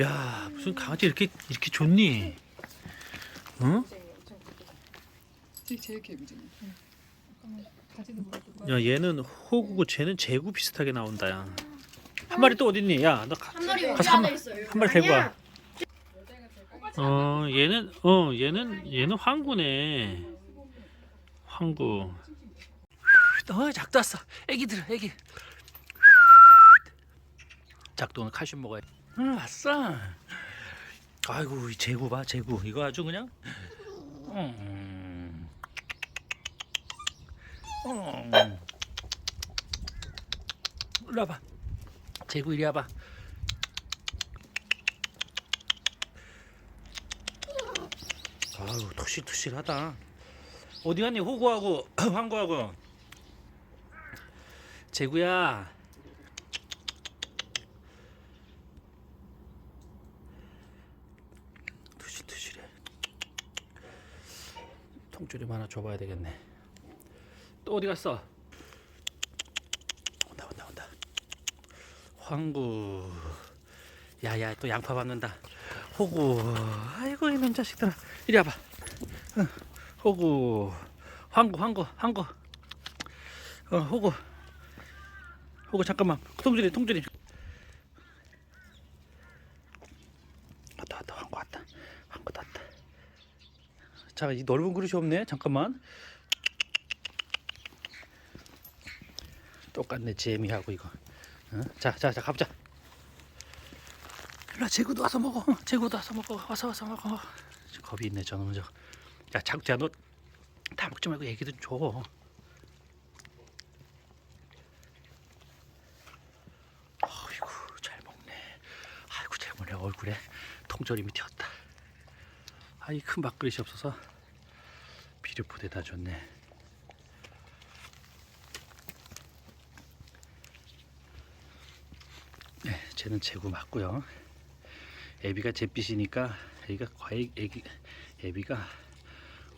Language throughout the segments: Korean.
야 무슨 강아지 이렇게 이렇게 좋니? 응? 제일 개구쟁이. 야 얘는 호구고 쟤는 제구 비슷하게 나온다 야. 한 마리 또 어딨니? 야너 한 마리 여기 가서 한 안에 마- 있어요. 한 마리 데리고 와. 어 얘는 어 얘는 얘는 황구네. 황구. 어 작도 왔어. 애기들 애기. 오늘 칼슘 먹어야. 응 왔어. 아이고 이 제구 봐 제구 이거 아주 그냥. 음. 음. 일로 와봐. 제구 이리 와봐. 아유 토실토실하다. 어디 갔니 호구하고 황구하고. 제구야. 토실토실해. 통조림 하나 줘봐야 되겠네. 또 어디 갔어? 온다 온다 온다. 황구. 야야 또 양파 받는다. 호구. 아이고 이놈 자식들아. 이리 와봐. 응. 호구. 황구 황구 황구. 어 호구. 호구 잠깐만. 통조림 통조림. 왔다 왔다 황구 왔다. 황구 왔다. 자, 이 넓은 그릇이 없네. 잠깐만. 똑같네 재미하고 이거. 어? 자, 자, 자, 가보자. 일로 와, 제구도 와서 먹어. 어, 제구도 와서 먹어. 와서 와서 먹어. 겁이 있네 저놈은 저. 야, 자구야 너다 먹지 말고 얘기 좀 줘. 아이고 잘 먹네. 아이고 잘 먹네 얼굴에 통조림이 튀었다. 아이 큰 밥그릇이 없어서 비료포대다 줬네. 네, 쟤는 재구 맞고요. 애비가 잿빛이니까 애기가 거의 애기 애비가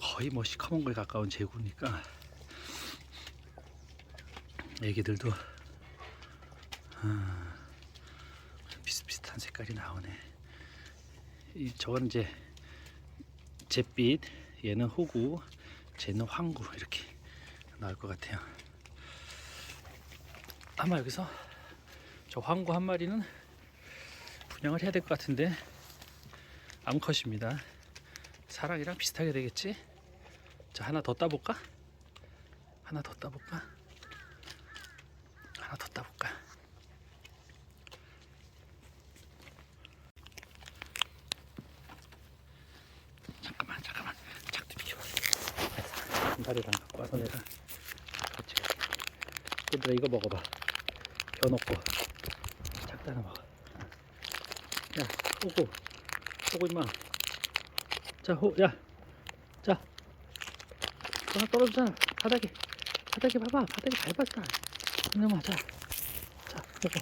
거의 뭐 시커먼 거에 가까운 재구니까 애기들도 아, 비슷비슷한 색깔이 나오네. 이 저건 이제 잿빛, 얘는 호구, 쟤는 황구 이렇게 나올 것 같아요. 아마 여기서 저 황구 한 마리는 분양을 해야 될 것 같은데 암컷입니다. 사랑이랑 비슷하게 되겠지? 자 하나 더 따볼까? 하나 더 따볼까? 하나 더 따볼까? 잠깐만 잠깐만 작도 비켜봐 한 다리랑 갖고 와서 내가 같이 얘들아 이거 먹어봐. 겨놓고 작다 하나 먹어. 야 호구. 호구 임마. 자호야자. 하나 떨어졌잖아. 바닥에. 바닥에 봐봐. 바닥에 밟았잖아 이놈아 자자 호구.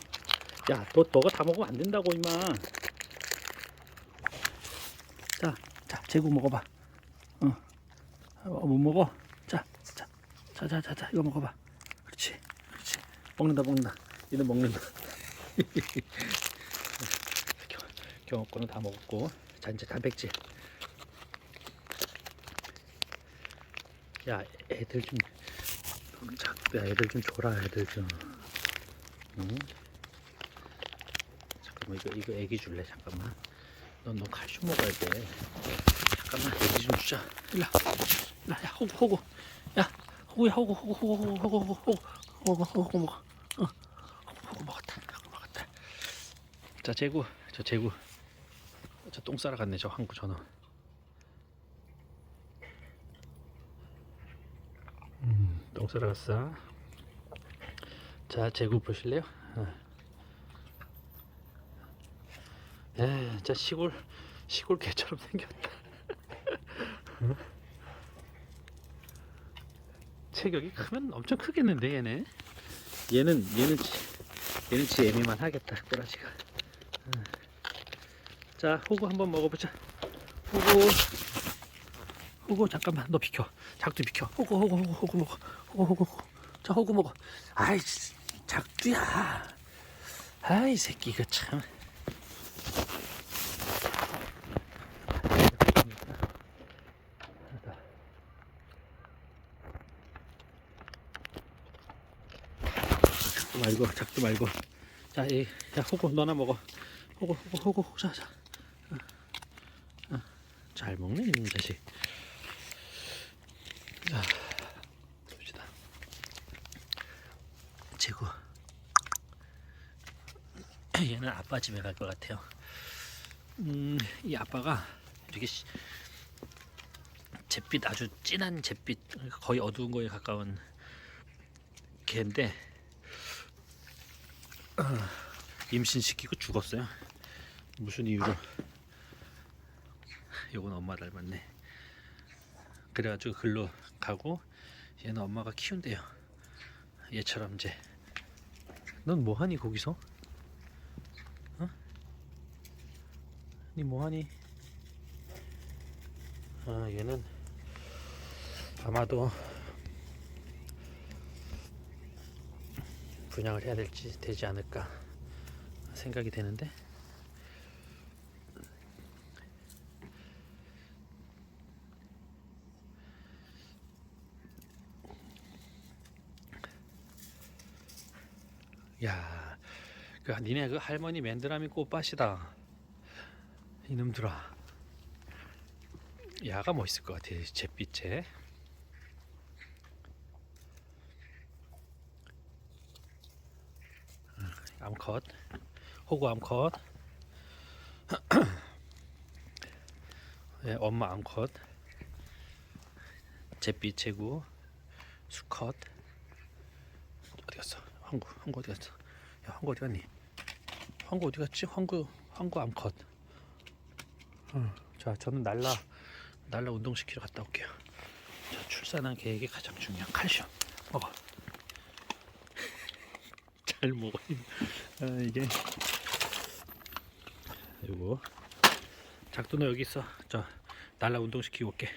야너 너가 다 먹으면 안 된다고 임마. 자, 자, 제국 먹어봐. 어, 어, 못 먹어. 자, 자, 자, 자, 자, 자, 이거 먹어봐. 그렇지, 그렇지. 먹는다, 먹는다. 얘는 먹는다. 경- 경호 거는 다 먹었고, 자 이제 단백질. 야, 애들 좀, 자, 야, 애들 좀 줘라, 애들 좀. 응? 잠깐만, 이거, 이거 애기 줄래? 잠깐만. 넌, 너 칼슘 먹어야 돼. 잠깐만, 애기 좀 주자. 일로 와. 일로 와. 야, 호구, 호구. 야, 호구야, 호구, 호구, 호구, 호구, 호구, 호구, 호구, 호구, 호구 먹어. 어, 호구, 먹었다. 호구 먹었다. 자, 재구. 저 재구. 저 똥 싸러 갔네, 저 한구 전화. 음, 똥 싸러 갔어. 자, 재구 보실래요? 어. 에, 진짜 시골 시골 개처럼 생겼다. 어? 체격이 크면 엄청 크겠는데 얘네. 얘는 얘는 지, 얘는 지 애미만 하겠다 꼬라지가. 어. 자 호구 한번 먹어보자. 호구 호구 잠깐만 너 비켜. 작두 비켜. 호구 호구 호구 호구 먹어. 호구 호구 호구. 자 호구 먹어. 아이 작두야. 아이 새끼 이거 참. 말고 작두 말고. 자, 이, 야 호구 너나 먹어. 호구 호구 호구 자, 자. 어, 어. 잘 먹네 이놈 자식. 자 봅시다. 제구. 얘는 아빠 집에 갈 것 같아요. 음, 이 아빠가 시- 잿빛 아주 진한 잿빛 거의 어두운 거에 가까운 개인데 어, 임신시키고 죽었어요. 무슨 이유로? 요건 엄마 닮았네. 그래가지고 글로 가고 얘는 엄마가 키운대요. 얘처럼 이제 넌 뭐하니 거기서? 어? 니 뭐하니? 아 얘는 아마도 분양을 해야 될지 되지 않을까 생각이 되는데 야, 그 니네 그 할머니 맨드라미 꽃밭이다. 이놈들아. 야가 멋있을 것 같아. 잿빛에. 암컷. 호구 암컷. 예, 엄마 암컷. 잿빛 제구. 수컷. 어디 갔어? 황구. 황구 어디 갔어? 야, 황구 어디 갔니? 황구 어디 갔지? 황구 황구 암컷. 어, 자, 저는 날라 날라 운동시키러 갔다 올게요. 자, 출산한 계획의 가장 중요한 칼슘 먹어. 잘 먹어. 아, 이게 이거 작두 너 여기 있어. 저 날라 운동시키고 올게.